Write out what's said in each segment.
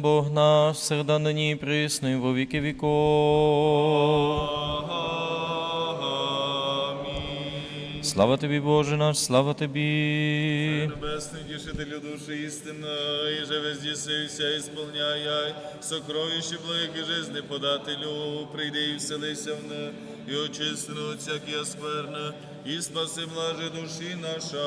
Бог наш, всегда нині і присно, і во віки віков. Слава тобі, Боже наш, слава тобі. Небесний тішителю душі істинної, же везде вся ісполняй, сокровище благих жизни подателю, прийди і вселися в не, і очисти всякі скверне, і спаси блаже душі наша.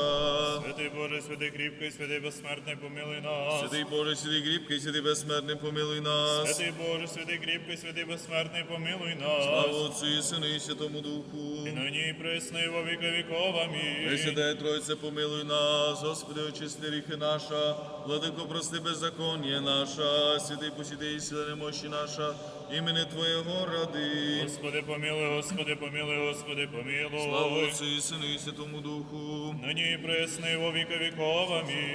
Святий Боже, святий кріпкий, святий безсмертний, помилуй нас. Святий Боже, святий кріпкий, святий безсмертний, помилуй нас. Святий Боже, святий кріпкий, святий безсмертний, помилуй Слава нас. Отцю і Сину і Святому Духу. І нині і присно, во віки віков. Амінь. Пресвятая Тройце, помилуй нас, Господи, очисти ріхи наша, владико, прости беззаконня наша, святий посіди і сила немощі наша, імени Твоєго ради. Господи, помилуй, Господи, помилуй, Господи, Слава. Отцю і Сину і Святому Духу. Нині і присно, і во віки віков.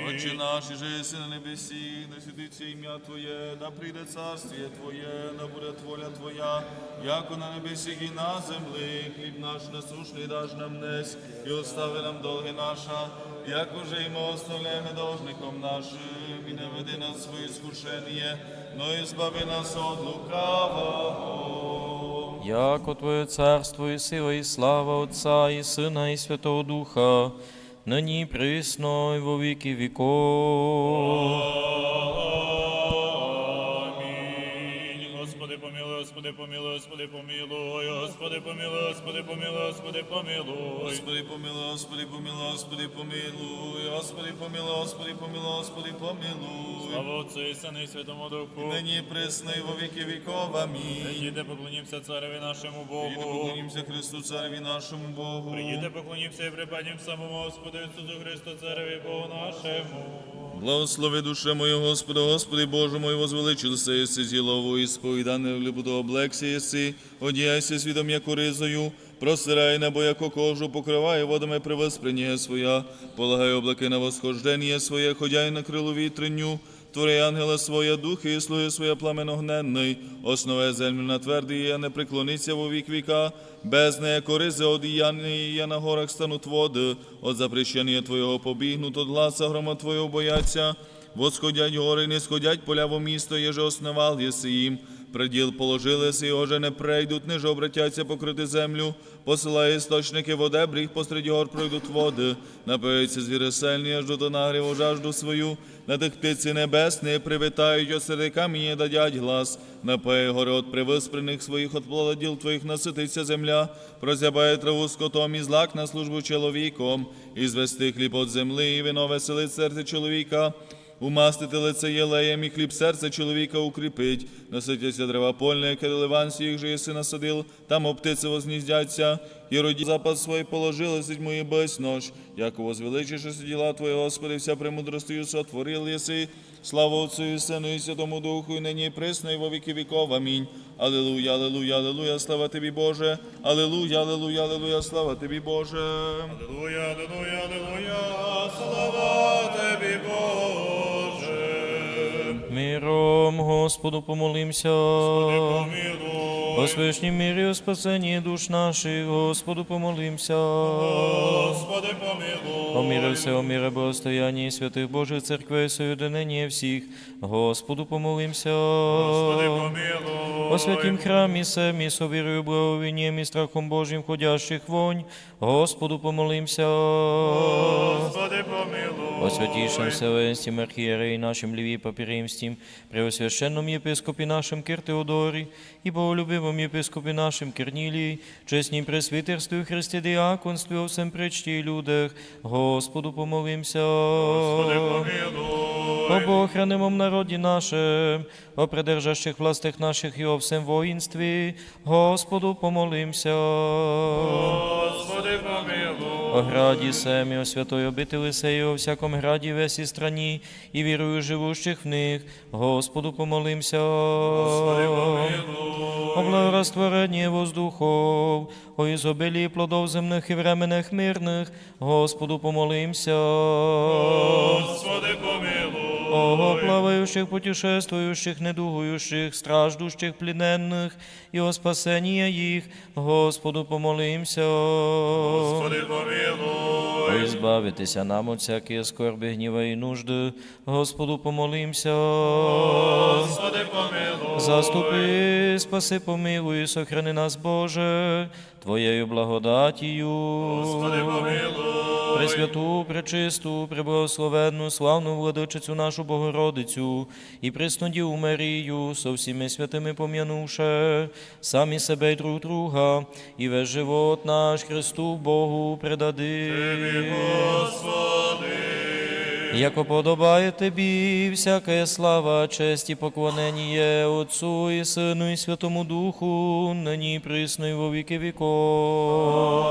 Отче Амінь. наш, і же на небесі, да святиться ім'я Твоє, да прийде царствіє Твоє, да буде воля Твоя, яко на небесі і на землі, хліб наш насушний даш нам днес, і остави нам долги наша, як уже і ми оставляємо должником нашим, і не веди нас в свої скушення, но і збави нас от лукавого. Яко Твоє царство і сила, і слава Отца і Сина, і Святого Духа, нині и присно, и во віки віков. Господи, помилуй, Господи, помилуй, Господи, помилуй, Господи, помилуй, Господи, помилуй. Господи, помилуй, Господи, помилуй, Господи, помилуй, Господи, помилуй, Господи, помилуй, Господи, помилуй. Слава Отцю і Сину і Святому Духу. Нині присно і во віки віков. Амінь. Прийдіте, поклонімося цареві нашому Богу. поклонімося Христу, Цареві нашому Богу. Прийдіте, поклонімося і припадім самому Господу Ісусу Христу, цареві Богу нашому. Благослови душе мою, Господа, Господи Боже мой, возвеличился єси зілову і сповідане в любду облекся єси, одіяйся свідом яку ризою, Просирай небо, яко кожу, покривай водами привоспрення своя, полагай облаки на восхождення своє, ходяй на крилу вітренню, Твори ангела своя, духи і слуги своя пламен огненний, основе землю на твердий, не преклониться во вік віка, без неї коризи одіяні, я на горах стануть води, от запрещення Твоєго побігнут, от гласа грома Твоєго бояться, восходять гори, не сходять поля во місто, єже основал єси їм, приділ положили си, його же не прийдуть, не ж обратяться покрити землю, посилає істочники воде, бріг посеред гор пройдуть води, напиються звіри сильні, аж до нагріву жажду свою, на тих птиці небесні привітають, осеред каміння дадять глас, напає гори от привиспрених своїх, от плододіл твоїх насититься земля, прозябає траву скотом і злак на службу чоловіком, і звести хліб от земли, і вино веселить серце чоловіка, Умастити лице єлеєм і хліб серце чоловіка укріпить, наситяться дерева польне, яке ливанці їх же єси насадил, там оптиці возніздяться, і роді запас свій положили, сидь мої без нож, як возвеличишся діла Твої, Господи, вся премудростю сотворил єси, слава Отцю і Сину і Святому Духу, і нині і присно, і во віки віков. Амінь. Алілуя, алілуя, алілуя, слава Тобі, Боже, алілуя, алілуя, алілуя, слава Тобі, Боже. Аллилуйя, аллилуйя, аллилуйя, слава Тобі, Боже. Миром Господу помолимся. О свишнім мирі, о спасенні душ наших, Господу помолимся. Господи, помилуй. О мире все, о мире благостоянні святих Божих церквей, соєдинення всіх, Господу помолимся. Господи, помилуй. О святім храмі семі, со вірою, благовінням і страхом Божим ходящих вонь, Господу помолимся. Господи, помилуй. О святейшем Вселенстім архиереї нашим Леві Папіримстім, Преосвященном єпископі нашим Кир і боголюбивом єпископі нашим Кирнілії, чеснім пресвітерстві Христі діаконстві, о всем пречті людях, Господу помолимся. Господи, помилуй. О Богохранимом народі нашим, о придержащих властях наших і о всем воїнстві, Господу помолимся. Господи, помилуй. О граді семі, о святої обители сеї, о всяком граді весі страні, і вірую живущих в них, Господу помолимся. О воздухов, о ізобилі плодов земних і временних мирних, Господу помолимся. Господи, помилуй. О плаваю гуляющих, путешествующих, недугующих, страждущих, плененных и о спасении их, Господу помолимся. Господи, помилуй. О избавитеся нам от всякие скорби, гніва і нужди, Господу помолимся. Господи, помилуй. Заступи, спаси, помилуй, сохрани нас, Боже, Твоєю благодатію. Господи, помилуй. Пресвяту, пречисту, преблагословенну, славну владичицю нашу Богородицю і приснодіву Марію, со всіми святими пом'янувши, самі себе й друг друга, і весь живот наш Христу Богу предади. Господи. Яко подобає тобі всяка слава, честь і поклонення Отцу і Сину і Святому Духу, нині і присно і во віки віков.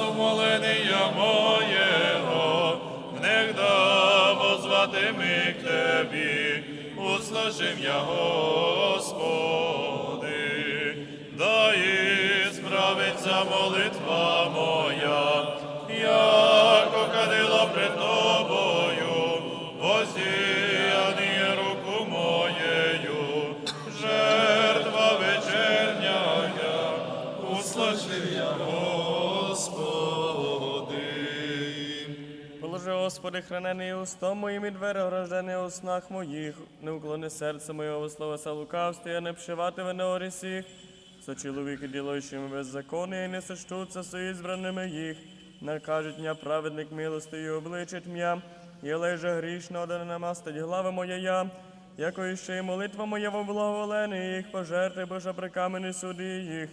Мила моєго, моего, негда возвати ми к Тебе, услажим я, Господи, да і справиться молитва моя, Господи, хранений устом моїм і двері ограждені у снах моїх, не уклони серце моєго слова са не пшивати на орісіх. Со чоловіки, ділаючими беззаконня, і не сочтуться со ізбраними їх. Накажуть м'я праведник милостию обличить м'я, і лежа грішно, да не намастить глава моя я. Яко іще й молитва моя во благоволені їх, пожерти, Божа при камені суді їх.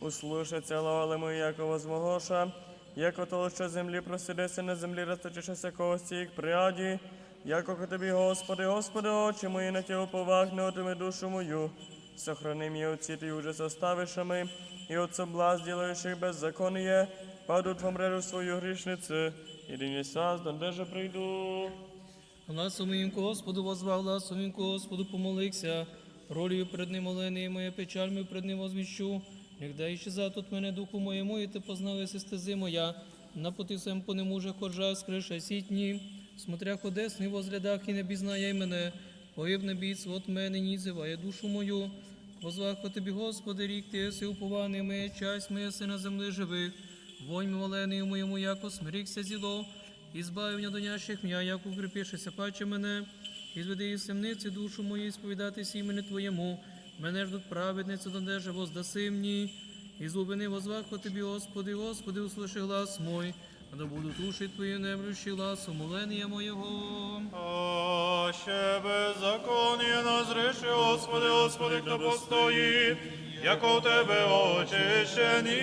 Услушаться лавали мої, яко возмогоша, яко толща землі просидеться на землі, розточишеся кості їх пряді, яко тобі, Господи, Господи, очі мої на тього поваг, не отими душу мою. Сохрани мені от ці ти уже составишами, і от соблаз, ділаючих беззаконие, падуть в мрежу свою грішницю, і день саздан, де же прийду. Гласом моїм Господу возвав, гласом моїм Господу помолився. Ролію пред ним олени, моя печаль мою пред ним возвіщу. Нігде іщезат от мене духу моєму, і ти познали стези моя. На пути своєм по нему же ходжа, скриша сітні. Смотря ходесний возглядах і не бізнає мене. Погиб не біц, от мене ні зиває душу мою. Возвах по тобі, Господи, рік ти єси упований, моя часть моя си на землі живих. Вонь моленою моєму, яко смирікся зіло. І збавив донящих м'я, як укріпішися паче мене, і зведи із темниці душу мою, сповідатися імені Твоєму. Мене ждуть праведниці, додеже воздаси мені. І злобини возвах по Тобі, Господи, Господи, услыши глас мой, а да буду душі Твої немрющі глас умолення моєго. О, ще беззаконня назреши, Господи, Господи, хто постоїть, яко в Тебе очищені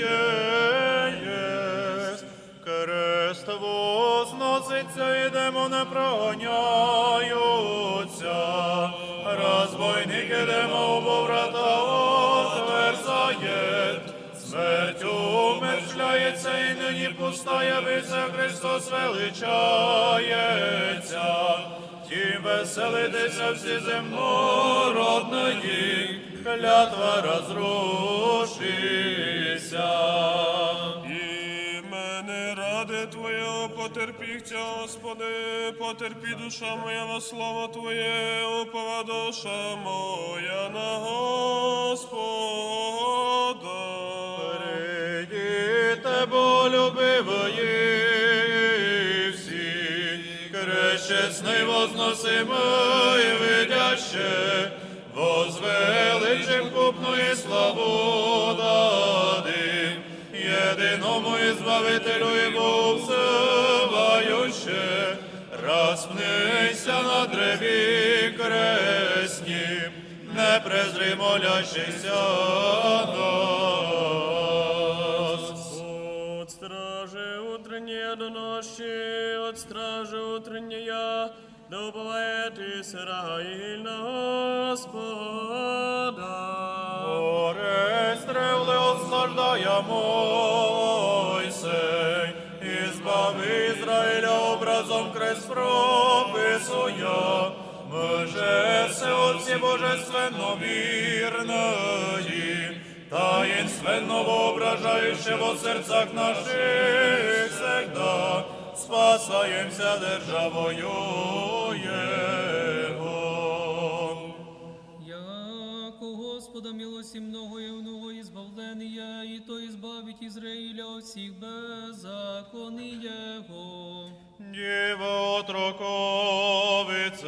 єсть. Крест возноситься, і демони проганяються. Розбойники демо бо врата отверзає. Смертю умершляється і нині пустая вися Христос величається. Тім веселитися всі земнородної, клятва розрушися. Потерпіхтя, Господи, потерпі душа моя во слово Твоє, упова душа моя на Господа. Прийдіте, бо любивої всі, крещесний возносимий видяще, возвеличим купної славу дади, єдиному Ізбавителю і Богу розпнися на древі кресні, не презри молящийся нас. От стражи утреннее до ночи, от стражи утренняя, да уповает Израиль на Господа. Горе стрелы ослаждая Ізраїля образом крест прописує. Може се отці божественно вірної, таїнственно воображаючи во серцях наших всегда, спасаємся державою Господа милості много і много избавлення, і то избавить Израиля от всіх беззаконий Його. Діво отроковице,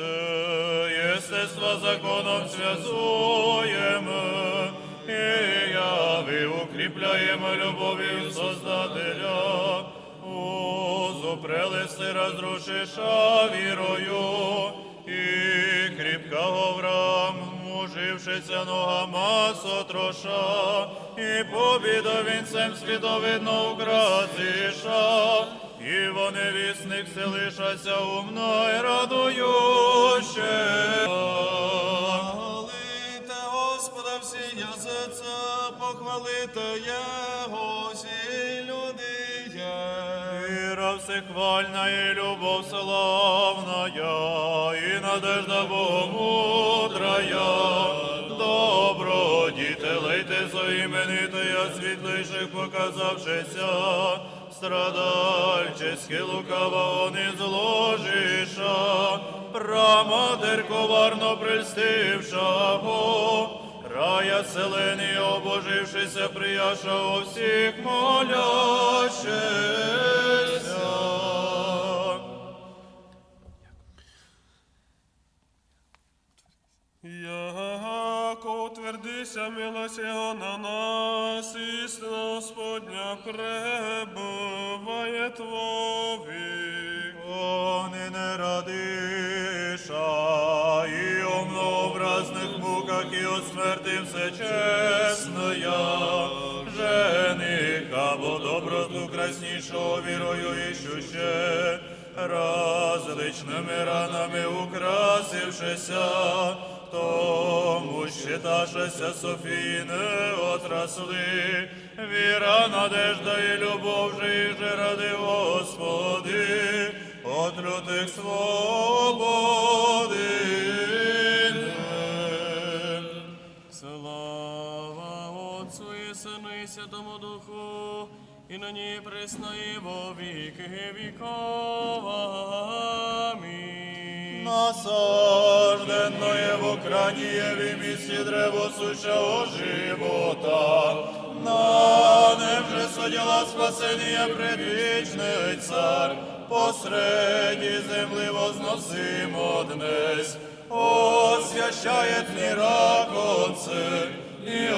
єстества законом связуємо, і яви укріпляємо любов'ю Создателя, узу прелести розрушиша вірою, і мужившися ногама сотроша, і побіда вінцем світовидно украсиша, і вони вісник селишася умно і радующе. Хвалите Господа всі язиця, похвалите Його всі. Віра всехвальна і любов славная, і надежда Богомудрая. Добро, діти, лейте соіменитая, світлейших показавшися, страдальчески лукава он зложиша, праматер коварно прельстившого, рая селені, обожившися, прияша у всіх молящихся. Утвердися милость на нас, істина Господня пребуває Твові. Вони не радиша, і о многообразних муках, і о смерти все чесно я. Жениха, бо доброту краснішого вірою іщуще, различними ранами украсившися, тому щиташеся Софії не отрасли, віра, надежда і любов же ради Господи, от лютих свободи. Слава Отцу і Сину і Святому Духу, і і присно і во віки віков. Амінь. Насажденное в Украдієві місті древо сущого живота, на нем же соділа спасення предвічний цар, посреди земли возносимо днесь, освящает мира конце, і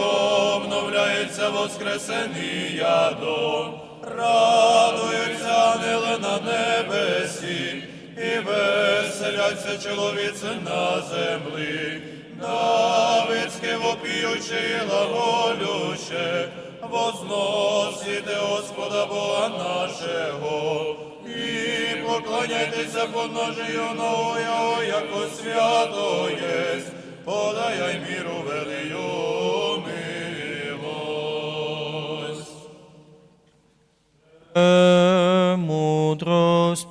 обновляється воскресення дом, радуються ангели на небесі, і веселяться чоловіці на землі, Давидське вопіюче і глаголюще, возносите Господа Бога нашого, і поклоняйтеся подножию Його, яко свято єсть, подай міру велию милость. Мудрость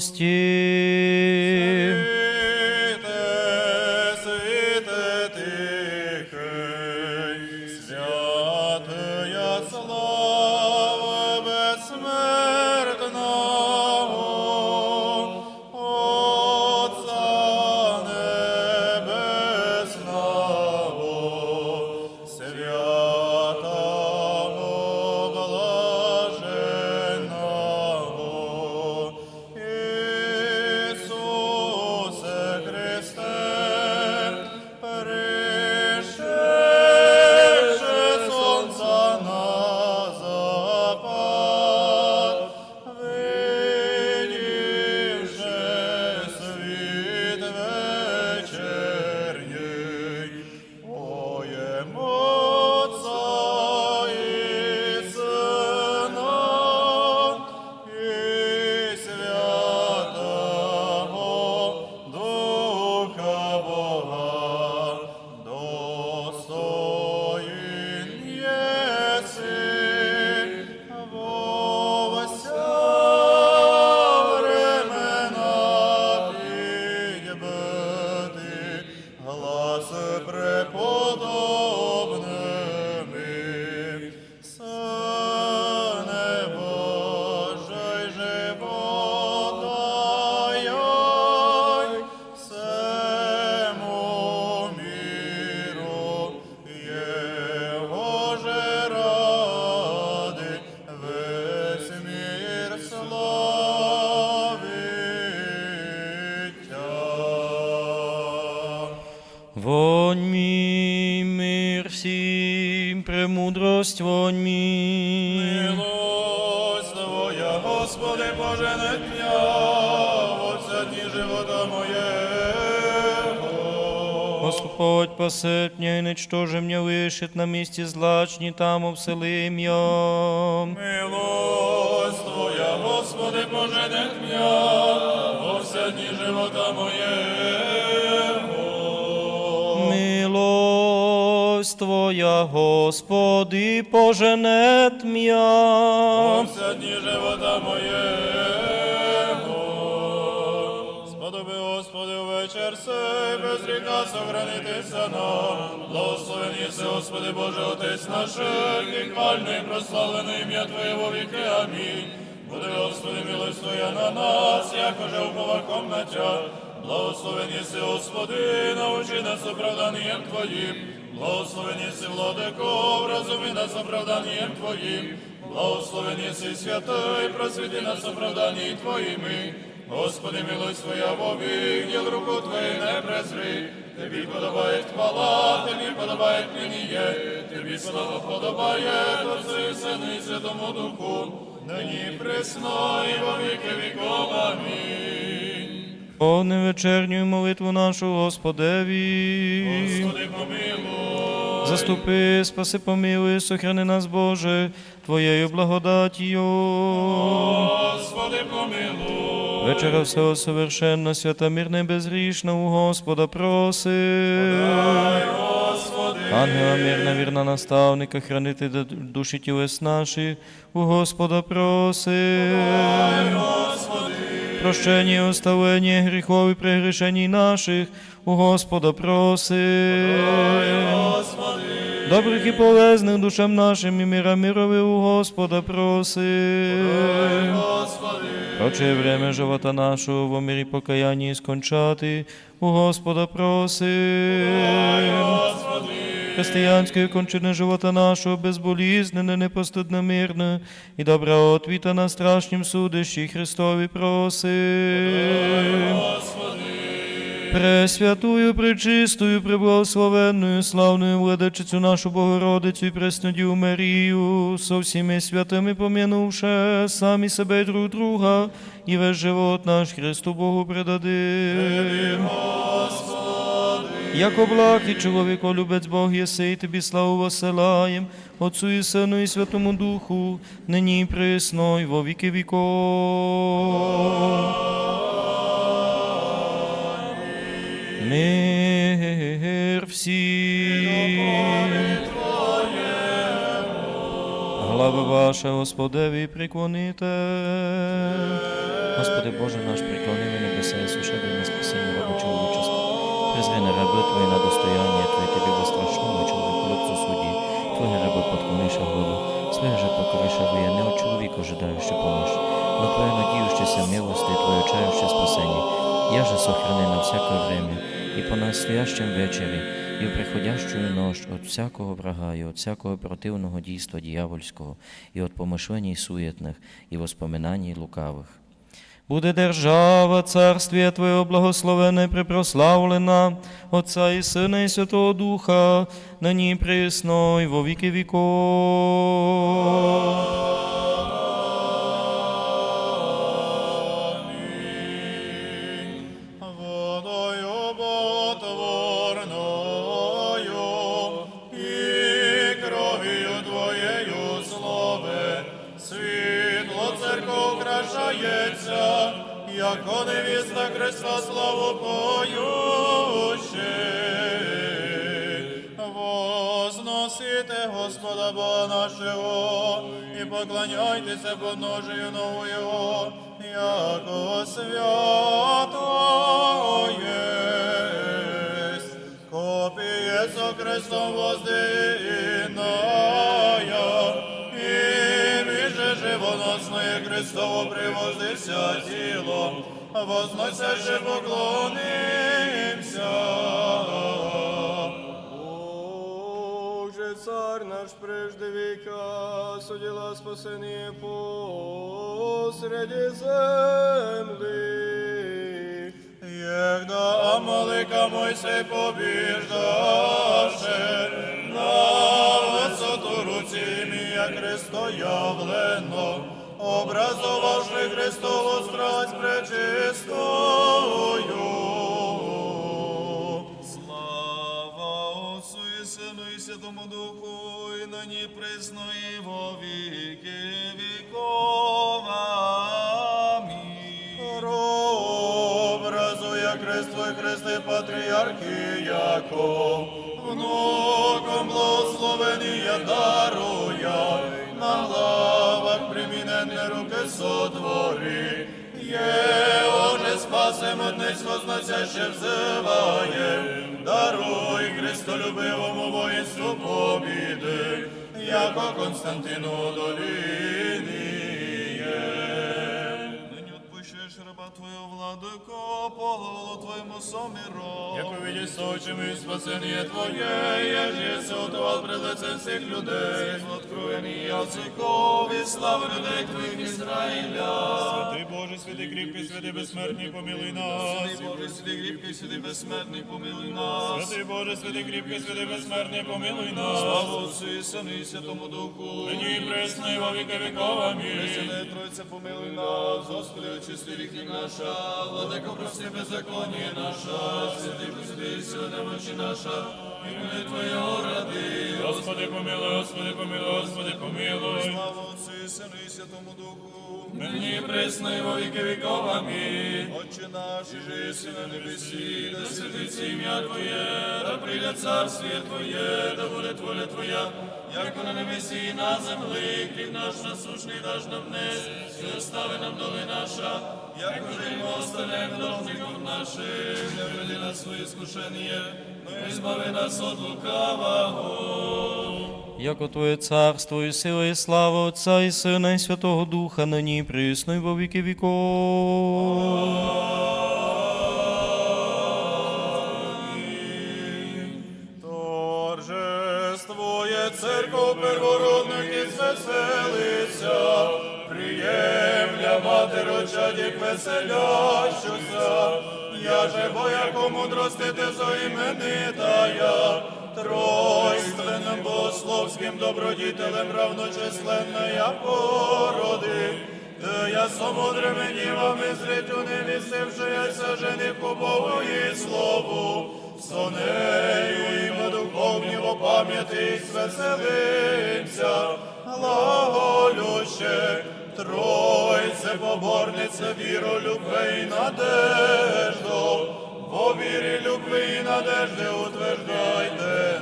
прости. Посет меня и ничтоже меня вышит на месте злачни, там обселим я. Милость Твоя, Господи, пожене дня, оце дні живота моєго. Милость Твоя, Господи, поженет м'я. Вся дні живота моєго. Вечір сей, без ріка сохранитися нам. Благословен єси, Господи, Боже, Отець наш, і прославлене ім'я Твоє во віки. Амінь. Буде, Господи, милость на нас, як уже уповахом на Тя. Благословен єси, Господи, научи нас оправданням Твоїм. Благословен єси, владико, вразуми нас оправданням Твоїм. Благословен єси святий, просвіти нас оправданні Твоїми. Господи, милость Твоя вовік, діл руку Твою не презри. Тобі подобає хвала, тобі подобає є, тобі слава подобає Отцю і Сину і Святому Духу, нині і присно і во віки віков. Амінь. Повни вечерню молитву нашу Господеві. Господи, помилуй. Заступи, спаси, помилуй, сохрани нас, Боже, Твоєю благодатію. Господи, помилуй. Вечера всього совершенна, свята, мирна, і безгрішна, у Господа проси. Ангела мирна, вірна наставника, хранити душі тілес наші, у Господа проси. Прощення і оставлення гріхов і прегрішень наших, у Господа проси. Добрих і полезних душам нашим і міра мирови у Господа проси. Господи. Проче время живота нашого в мирі покаянні скончати, у Господа проси. Християнське кончини живота нашого безболізнене, непостудне, мирне і добра отвіта на страшнім судищі Христові проси. Пресвятую, пречистую, преблагословенную, славную владичицю нашу Богородицю і Преснодію Марію, со всіми святими пом'янувши самі себе і друг друга, і весь живот наш Христу Богу предадим. Як облак і чоловіко любець Бог єси, і тобі славу посилаєм, Отцу і Сину і Святому Духу, нині і присно, і во віки віков. Мир всім. Глава ваша, Господеві, приклоните. Господи Боже наш, приклони ми небеса і сушеби на спасіння рабочого вичисти. Призри на раби Твої на достояння Твої Тобі безстрашному чоловіку любцю судді. Твої раби подклониша голову, своє же не от чоловіка ожидаючи помощь, но Твоє надіющеся милости, Твоє чаюче спасення. Я же сохрани на всяке время, і по настоящем вечері, і в приходящую ночь от всякого врага, і от всякого противного дійства дьявольського, і от помишленій суєтних, і воспоминаній лукавих. Буде держава, царствіє Твоє благословене, припрославлена, Отця і Сина, і Святого Духа, нині присно, і во віки віков. Світло церков украшається, яко невіста Христа славу поючи. Возносите Господа Бога нашого і поклоняйтеся подножию нову Його, яко свято. Копіє со крестом воздиная, Христово привоздися тіло, вознося же поклонимся. Боже, царь наш прежде века, судила спасение посреди земли. Єгда Амалика Мойсей побіждаше, на висоту руці ім'я Христо явлено, образовавши Христову страсть пречистою. Слава Отцу і Сину і Святому Духу, і нині присно і во віки і Христи Патріархи, яко внуком благословення даруя, на главах приміненне руки сотвори, є оне спасем однесь возносяще взиває, даруй Христолюбивому воїнству побіди, яко Константину долініє. Нині отпущуєш раба Твого владико, по Твоєму соміро. Як увидишь очами спасение Твое, еже утвал пред лицем всех людей. Откровені язиков і слави людей Твоїх Ізраїля. Святий Боже, святий кріпкий, святий безсмертний, помилуй нас. Святий Боже, святий кріпкий, святий безсмертний, помилуй нас. Святий Боже, святий кріпкий, святий безсмертний, помилуй нас. Слава Отцю і Сину і Святому Духу. Нині і пресно, і во віки віков. Амінь. Пресвятая Тройця, помилуй нас, Господи, очисти гріхи наша, владико, прости беззаконня наша, Господи, сила немочі наша, імені Твоєго ради. Господи, помилуй, Господи, помилуй, Господи, помилуй. Слава Отцю і Сину і Святому Духу. Нині і пресно, і во віки віков. Амінь. Отче наш, і же єси на небесі, Да святиться ім'я Твоє, да прийде царствіє Твоє, да буде воля Твоя, як на небесі і на землі, хліб наш насушний даш нам днес, і остави нам доли наша, як уже й ми оставляємо должником нашим, не веди нас своє скушення, но і збави нас от лукавого. Яко Твоє царство і сила і слава Отця і Сина і Святого Духа, нині і присно і во віки віков. Добродітелем равночисленная породи, Та я самудрим нівами зритю не містившися жениху Богу і слову, со нею і духовні во пам'яті звеселимся, глаголюще, Тройце, поборниця, віру, любви і надежду, во вірі, любви і надежди утверждайте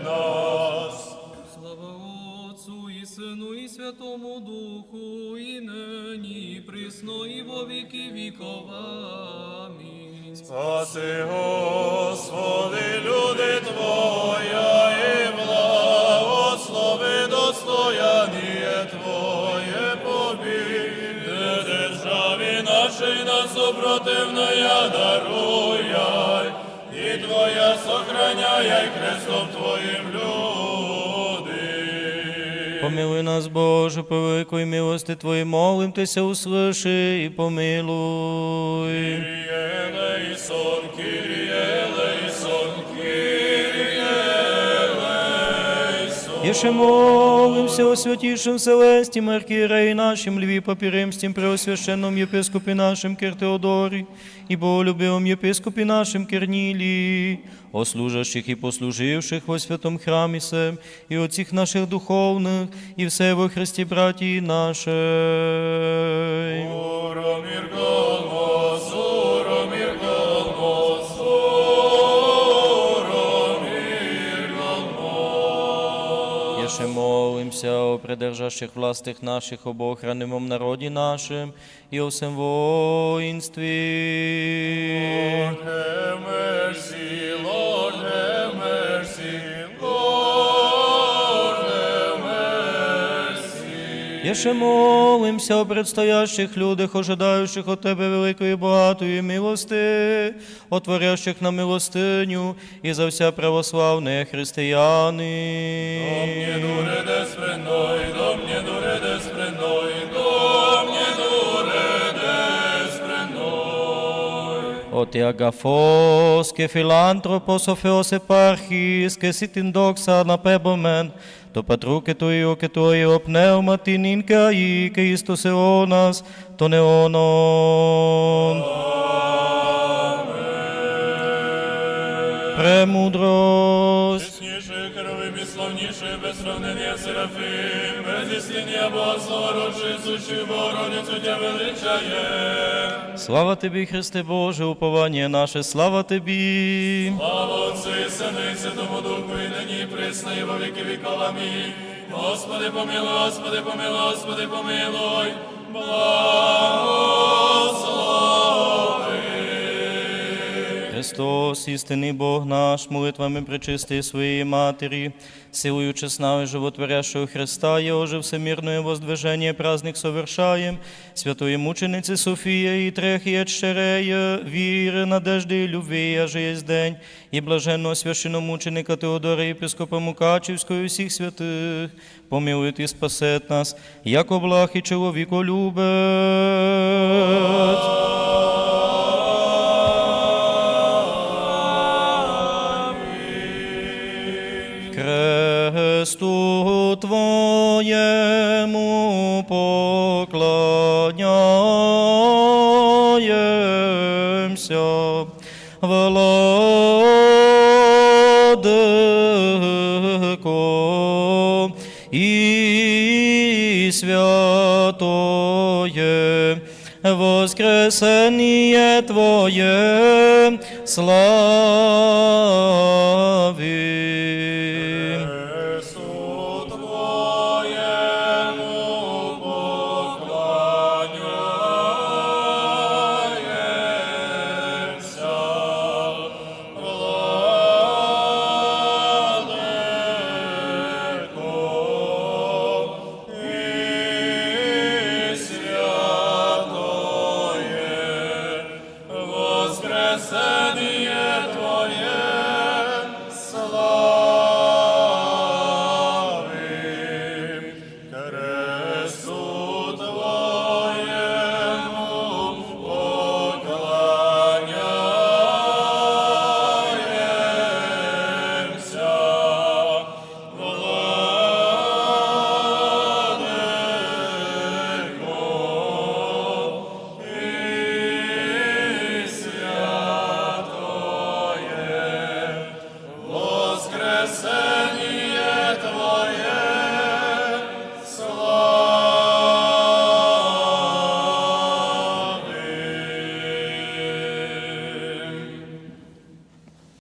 Сину і Святому Духу, і нині, і присно, і во віки віков. Амінь. Спаси, Господи, люди Твоя, і благослови достояние Твоє побіди. Державі нашій нас супротивная даруяй, і Твоя сохраняй Христом Твоїм люди. Помилуй нас, Боже, по великої милости Твої, молим услыши і помилуй. Єше молимся о святішем Вселесті, Маркіреї нашим, Льві Папіримстім, Преосвященном єпископі нашим Киртеодорі, і Боголюбивом єпископі нашим Кернілі, о служащих і послуживших во святом храмі сем, і отціх наших духовних, і все во Христі браті нашій. Молимся о придержащих властих наших, об охранимом народі нашим, і о всем воїнстві. Have mercy, Lord, mercy, Lord, mercy. Молимся о предстоящих людях, ожидаючих от Тебе великої багатої милости, отворящих на милостиню і за вся православне християни. Despre ότι αγαφός και φιλάνθρωπος ο Θεός επάρχης και εσύ την δόξα αναπέμπομεν, το Πατρού και το Υιό και το Υιό Πνεύμα την ίν και αεί και εις τους αιώνας των αιώνων. Премудрость. Чесніше, керовим і славніше, без сравнення Серафим, Без Бога, родши, сущу Богородицю Тя величає. Слава Тобі, Христе Боже, уповання наше, слава Тобі. Слава Отцю і Сину і Святому Духу, і нині, і присно, і во віки віков. Амінь. Господи, помилуй, Господи, помилуй, Господи, помилуй. Христос, істинний Бог наш, молитвами причистий своєї Матері, силою чесна и животворящего Христа, Его же всемирное воздвижение праздник совершаем, святой мученицы София и трех и отщерея, віры, надежди и любви, аже есть день, и блаженного священномученика Теодора епископа Мукачевского и всех святых, помилует и спасет нас, яко благ и человеколюбец. Кресту Воскресение Твое славим.